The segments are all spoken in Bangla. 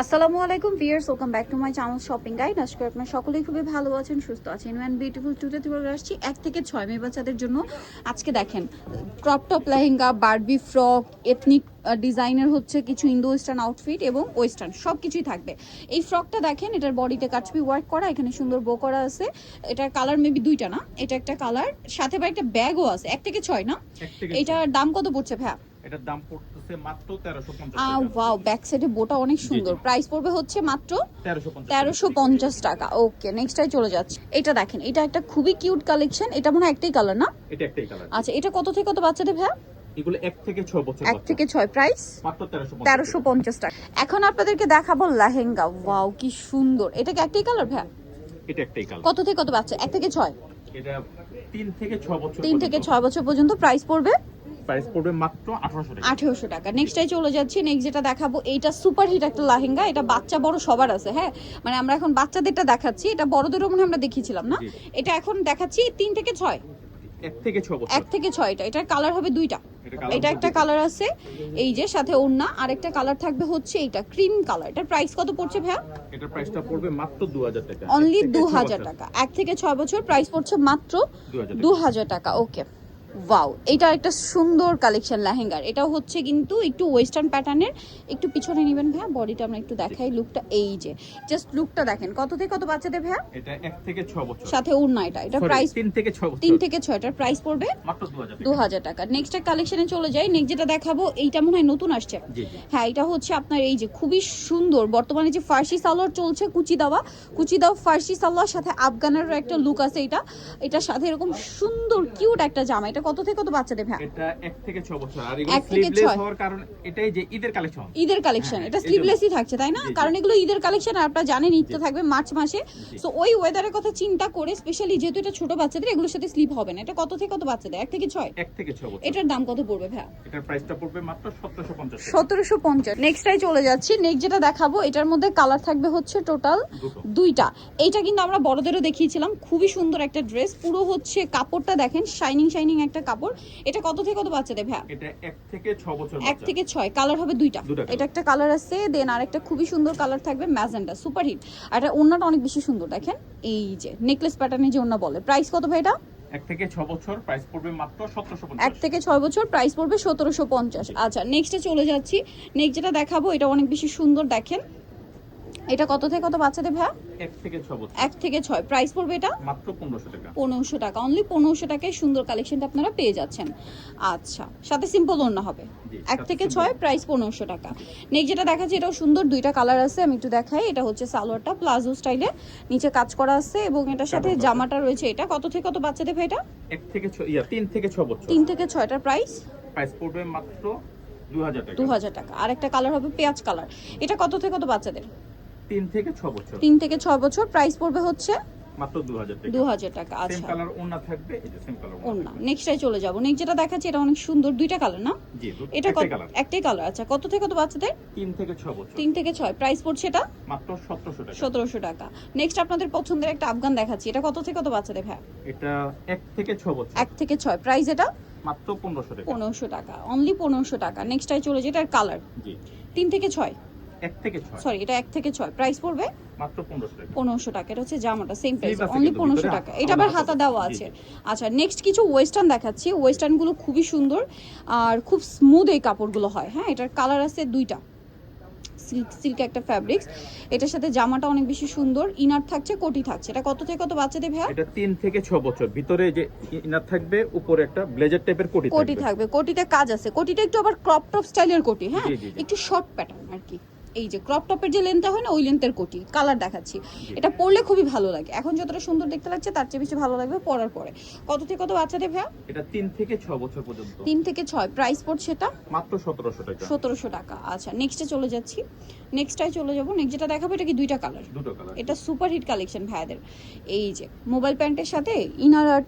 আসসালামু আলাইকুম viewers welcome back to my channel Shopping Guide আজকে আপনারা সকলেই খুবই ভালো আছেন সুস্থ আছেন। অ্যান্ড বিউটিফুল টুতে চলে আসছি এক থেকে ছয় মেয়ে বাচ্চাদের জন্য। আজকে দেখেন crop top lehenga Barbie frock ethnic ডিজাইনের হচ্ছে কিছু ইন্দো ওয়েস্টার্ন আউটফিট এবং ওয়েস্টার্ন সব কিছুই থাকবে। এই ফ্রকটা দেখেন এটার বডিতে কাটবি ওয়ার্ক করা এখানে সুন্দর বো করা আছে। এটার কালার মেবি দুইটা না এটা একটা কালার সাথে বা একটা ব্যাগও আছে এক থেকে ছয় না? এটার দাম কত পড়ছে ভাইয়া? এটার দাম পড়তেছে মাত্র তেরোশো পঞ্চাশ আহ ওয়াও ব্যাক সাইডে বোটা অনেক সুন্দর। প্রাইস পড়বে হচ্ছে মাত্র তেরোশো পঞ্চাশ তেরোশো পঞ্চাশ টাকা। ওকে নেক্সটাই চলে যাচ্ছে। এটা দেখেন এটা একটা খুবই কিউট কালেকশন এটা মনে হয় একটাই কালার না? এটা একটাই কালার আচ্ছা এটা কত থেকে কত বাচ্চাদের এগুলো এক থেকে বছর প্রাইস মাত্র টাকা। এখন আপনাদেরকে দেখাবো লেহেঙ্গা। ওয়াও কি সুন্দর। এটা কি একটাই কালার ভাইয়া? এটা একটাই কালার কত থেকে কত বাচ্চা? এক থেকে ছয়? এটা থেকে ছয় বছর তিন থেকে ছয় বছর পর্যন্ত প্রাইস পড়বে। প্রাইস পড়বে মাত্র আঠারোশো টাকা। আঠেরোশো টাকা। নেক্সটাই চলে যাচ্ছি নেক্সট যেটা দেখাবো এইটা সুপার হিট একটা লেহেঙ্গা এটা বাচ্চা বড় সবার আছে হ্যাঁ? মানে আমরা এখন বাচ্চাদেরটা দেখাচ্ছি এটা বড়দেরও মনে আমরা দেখিয়েছিলাম না? এটা এখন দেখাচ্ছি তিন থেকে ছয়। এক থেকে ছয় বছর। এক থেকে ছয়টা। এটার কালার হবে দুইটা। এটা একটা কালার আছে এই যে সাথে ওড়না আরেকটা কালার থাকবে হচ্ছে এইটা ক্রিম কালার এটার প্রাইস কত পড়ছে ভাইয়া? এটার প্রাইসটা পড়বে মাত্র দু হাজার টাকা। অনলি এক থেকে দু ছয় হাজার বছর। টাকা। এক থেকে ছয় বছর প্রাইস পড়ছে মাত্র 2000 দু হাজার টাকা ওকে ওয়াও এটা একটা সুন্দর কালেকশন লেহেঙ্গার। এটাও হচ্ছে কিন্তু একটু ওয়েস্টার্ন প্যাটার্নের একটু পিছনে নেবেন ভাইয়া বডিটা আমরা একটু দেখাই লুকটা এই যে। জাস্ট লুকটা দেখেন কত থেকে কত বাচ্চাদের ভাইয়া? এটা এক থেকে ছয় বছর। সাথে ওড়না এটা এটা প্রাইস তিন থেকে ছয় বছর। তিন থেকে ছয়টার প্রাইস পড়বে মাত্র দু হাজার দু হাজার টাকা। নেক্সট কালেকশনে চলে যাই নেক্সট যেটা দেখাবো এইটা মনে হয় নতুন আসছে। হ্যাঁ এটা হচ্ছে আপনার এই যে খুবই সুন্দর। বর্তমানে যে ফার্সি সালোয়ার চলছে কুচি দেওয়া কুচি দেওয়া ফার্সি সালোয়ার সাথে আফগানেরও একটা লুক আছে এটা। এটা সাথে এরকম সুন্দর কিউট একটা জামা। এটা কত থেকে কত বাচ্চাদের ভাই? এটা এক থেকে ছয় বছর। আর এগুলো স্লিভলেস হওয়ার কারণ এটাই যে ঈদের কালেকশন ঈদের কালেকশন হ্যাঁ, এটা স্লিভলেসই থাকছে তাই না। কারণ এগুলো ঈদের কালেকশন আর আপনারা জানেন ঈদ তো থাকবে মার্চ মাসে। তো ওই ওয়েদারের কথা চিন্তা করে স্পেশালি যেহেতু এটা ছোট বাচ্চাদের এগুলোর সাথে স্লিপ হবে না। এটা কত থেকে কত বাচ্চাদের? এক থেকে ছয়? এক থেকে ছয় বছর। এটার দাম কত পড়বে ভাইয়া? এটার প্রাইসটা পড়বে মাত্র সতেরোশো পঞ্চাশ টাকা। সতেরোশো পঞ্চাশ। নেক্সটটাই চলে যাচ্ছি। নেক্সট যেটা দেখাবো এটার মধ্যে কালার থাকবে হচ্ছে টোটাল দুইটা। এইটা কিন্তু আমরা বড়দেরও দেখিয়েছিলাম। খুবই সুন্দর একটা ড্রেস পুরো হচ্ছে কাপড়টা দেখেন শাইনিং শাইনিং একটা কাপড়। এটা কত থেকে কত বাচ্চাদের ভাইয়া? এটা এক থেকে ছয় বছর এক থেকে ছয়। কালার হবে দুইটা। এটা একটা কালার আছে দেন আরেকটা খুবই সুন্দর কালার থাকবে ম্যাজেন্ডা সুপার হিট আর এটা ওড়নাটা অনেক বেশি সুন্দর দেখেন। এই যে নেকলেস প্যাটার্নে যে ওড়না বলে। প্রাইস কত ভাই এটা? এক থেকে ছ বছর প্রাইস পড়বে মাত্র সতেরোশো এক থেকে ছয় বছর প্রাইস পড়বে সতেরোশো পঞ্চাশ। আচ্ছা নেক্সটে চলে যাচ্ছি। নেক্সট যেটা দেখাবো এটা অনেক বেশি সুন্দর দেখেন। এটা কত থেকে কত বাচ্চাদের ভাইয়া এক থেকে ছ এক থেকে ছয়। প্রাইস পড়বে এটা? মাত্র পনেরোশো টাকা। পনেরোশো টাকা। অনলি পনেরোশো টাকায় সুন্দর কালেকশনটা আপনারা পেয়ে যাচ্ছেন। আচ্ছা সাথে সিম্পল ওড়না হবে। এক থেকে ছয় প্রাইস পনেরোশো টাকা। নেক্সট যেটা দেখাচ্ছি এটাও সুন্দর। দুইটা কালার আছে আমি একটু দেখাই। এটা হচ্ছে সালোয়ারটা প্লাজো স্টাইলে নিচে কাজ করা আছে এবং এটার সাথে জামাটা রয়েছে এটা। কত থেকে কত বাচ্চাদের ভাই এটা? এক থেকে ছ ইয়া তিন থেকে ছ বছর। তিন থেকে ছয়টার প্রাইস প্রাইস পড়বে মাত্র দু হাজার টাকা। আর একটা কালার হবে পেঁয়াজ কালার এটা কত থেকে কত বাচ্চাদের? তিন থেকে ছ বছর। তিন থেকে ছয় বছর প্রাইস পড়বে হচ্ছে মাত্র দু হাজার টাকা। দু হাজার টাকা সেম আচ্ছা। কালার ওন্না থাকবে এই যে সেম কালার ওড়না নেক্সটটাই চলে যাব। নেক্সট যেটা দেখাচ্ছি এটা অনেক সুন্দর দুইটা কালার না? জি এটা কত একটাই কালার আচ্ছা। কত থেকে কত বাচ্চাদের? তিন থেকে ছ বছর। তিন থেকে ছয়। প্রাইস পড়ছে এটা? মাত্র সতেরোশো টাকা। সতেরোশো টাকা। নেক্সট আপনাদের পছন্দের একটা আফগান দেখাচ্ছি। এটা কত থেকে কত বাচ্চাদের ভাই এটা এক থেকে ছ বছর। এক থেকে ছয়। প্রাইস এটা? মাত্র পনেরোশো টাকা। পনেরোশো টাকা। অনলি পনেরোশো টাকা। নেক্সটটাই চলে যেটা কালার জি। তিন থেকে ছয়। থেকে সরি এটা এক থেকে ছয়। প্রাইস পড়বে মাত্র টাকা। পনেরোশো টাকা। এটা হচ্ছে জামাটা সেম প্রাইস অনলি টাকা। এটা আবার হাতা দেওয়া। আছে। আচ্ছা নেক্সট কিছু ওয়েস্টার্ন দেখাচ্ছি। ওয়েস্টার্নগুলো খুবই সুন্দর আর খুব স্মুথ এই কাপড়গুলো হয়। হ্যাঁ এটার কালার আছে দুইটা। সিল্ক সিল্ক একটা ফ্যাব্রিক্স এটার সাথে জামাটা অনেক বেশি সুন্দর। ইনার থাকছে কোটি থাকছে। এটা কত থেকে কত বাচ্চাদের ভাইয়া? এটা তিন থেকে ছ বছর। ভিতরে যে ইনার থাকবে উপরে একটা ব্লেজার টাইপের কোটি কোটি থাকবে। কোটিতে কাজ আছে। কোটিটা একটু আবার ক্রপ টপ স্টাইলের কোটি হ্যাঁ। একটু শর্ট প্যাটার্ন আর কি। এই যে ক্রপ টপের যে লেন্থটা হয় না ওই লেন্থের কোটি কালার দেখাচ্ছি। এটা পরলে খুবই ভালো লাগে। এখন যতটা সুন্দর দেখতে লাগছে তার চেয়ে বেশি ভালো লাগবে পরার পরে। কত থেকে কত বাচ্চাদের ভাইয়া? এটা তিন থেকে ছ বছর পর্যন্ত। তিন থেকে ছয়। প্রাইস পড়ছে এটা মাত্র সতেরোশো টাকা। সতেরোশো টাকা। আচ্ছা নেক্সটে চলে যাচ্ছি। নেক্সটটায় চলে যাব। নেক্সট যেটা দেখাবো এটা কি দুইটা কালার দুটো কালার এটা সুপার হিট কালেকশন ভাইয়াদের। এই যে মোবাইল প্যান্টের সাথে ইনার আর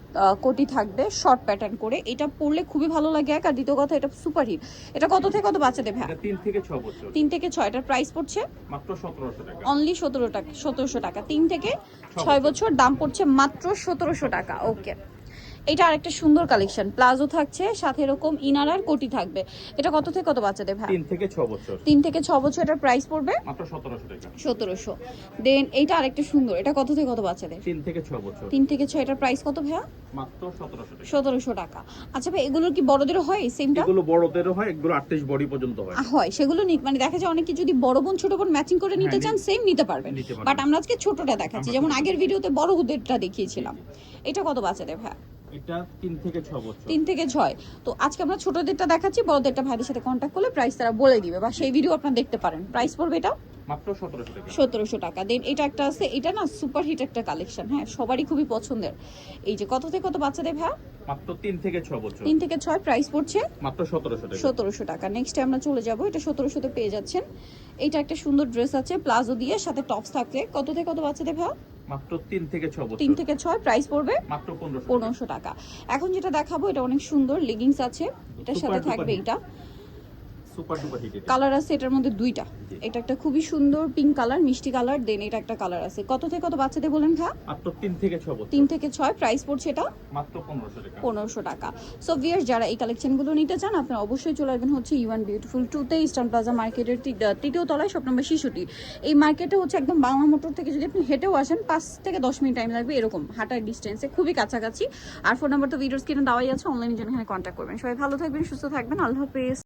কোটি থাকবে শর্ট প্যাটার্ন করে। এটা পরলে খুবই ভালো লাগে এক আর দ্বিতীয় কথা এটা সুপার হিট এটা কত থেকে কত বাচ্চাদের ভাই এটা তিন থেকে ছ বছর। তিন থেকে ছয়টার প্রাইস পড়ছে? মাত্র সতেরোশো টাকা। অনলি সতেরো টাকা সতেরোশো টাকা। তিন থেকে ছয় বছর দাম পড়ছে মাত্র সতেরোশো টাকা। ওকে এটা আরেকটা সুন্দর কালেকশন। প্লাজো থাকছে সাথে এরকম ইনার আর কোটি থাকবে। এটা কত থেকে কত বাচ্চাদের ভাই? তিন থেকে ছ বছর। তিন থেকে ছ বছর এটার প্রাইস পড়বে? মাত্র সতেরোশো টাকা। দেন এইটা আরেকটা সুন্দর। এটা কত থেকে কত বাচ্চাদের? তিন থেকে ছ বছর। তিন থেকে ছয় এটার প্রাইস কত ভাইয়া? মাত্র সতেরোশো টাকা। আচ্ছা ভাই এগুলোর কি বড়দেরও হয় সেমটা এগুলো বড়দেরও হয় এগুলো আটত্রিশ বডি পর্যন্ত হয়। হয়। সেগুলো মানে দেখা যায় অনেকে যদি বড় বোন ছোট বোন ম্যাচিং করে নিতে হ্যাঁ, চান সেম নিতে পারবেন। বাট আমরা আজকে ছোটটা দেখাচ্ছি। যেমন আগের ভিডিওতে বড় ওদেরটা দেখিয়েছিলাম। এটা কত বাচ্চাদের ভাই এটা তিন থেকে ছ বছর। তিন থেকে ছয়। তো আজকে আমরা ছোটদেরটা দেখাচ্ছি বড়দেরটা ভাইদের সাথে কন্ট্যাক্ট করলে প্রাইস তারা বলে দিবে। বা সেই ভিডিও আপনারা দেখতে পারেন। প্রাইস পড়বে এটা মাত্র সতেরোশো টাকা। দেন এটা একটা আছে এটা না সুপার হিট একটা কালেকশন হ্যাঁ সবারই খুবই পছন্দের। এই যে কত থেকে কত বাচ্চাদের ভাই? মাত্র তিন থেকে ছ বছর। তিন থেকে ছয় প্রাইস পড়ছে? মাত্র সতেরোশো টাকা। সতেরোশো টাকা। নেক্সট আমরা চলে যাব এটা সতেরোশোতে পেয়ে যাচ্ছেন। এটা একটা সুন্দর ড্রেস আছে প্লাজো দিয়ে সাথে টপস থাকলে কত থেকে কত বাচ্চাদের ভাই? মাত্র থেকে বছর। প্রাইস পড়বে মাত্র টাকা। এখন যেটা দেখাবো এটা অনেক সুন্দর লেগিংস আছে। এটার সাথে থাকবে এটা। সুপার ডুপার হিট কালার আছে এটার মধ্যে দুইটা। এটা একটা খুবই সুন্দর পিঙ্ক কালার মিষ্টি কালার দেন এটা একটা কালার আছে। কত থেকে কত বাচ্চাদের বলেন খা? মাত্র তিন থেকে ছ বছর। তিন থেকে ছয় প্রাইস পড়ছে এটা? মাত্র পনেরোশো টাকা। পনেরোশো টাকা। সো ভিয়ার্স যারা এই কালেকশনগুলো নিতে চান আপনারা অবশ্যই চলে আসবেন হচ্ছে ইউয়ান বিউটিফুল টুতে ইস্টার্ন প্লাজা মার্কেটের তি- তৃতীয় তলায় শপ নম্বর শিশুটি এই মার্কেটে হচ্ছে একদম বাংলা মোটর থেকে যদি আপনি হেঁটেও আসেন পাঁচ থেকে দশ মিনিট টাইম লাগবে এরকম হাঁটার ডিস্টেন্সে খুবই কাছাকাছি। আর ফোন নাম্বার তো ভিডিওস কিনে দেওয়াই আছে অনলাইনের জন্য এখানে কন্ট্যাক্ট করবেন। সবাই ভালো থাকবেন সুস্থ থাকবেন আল্লাহ হাফেজ।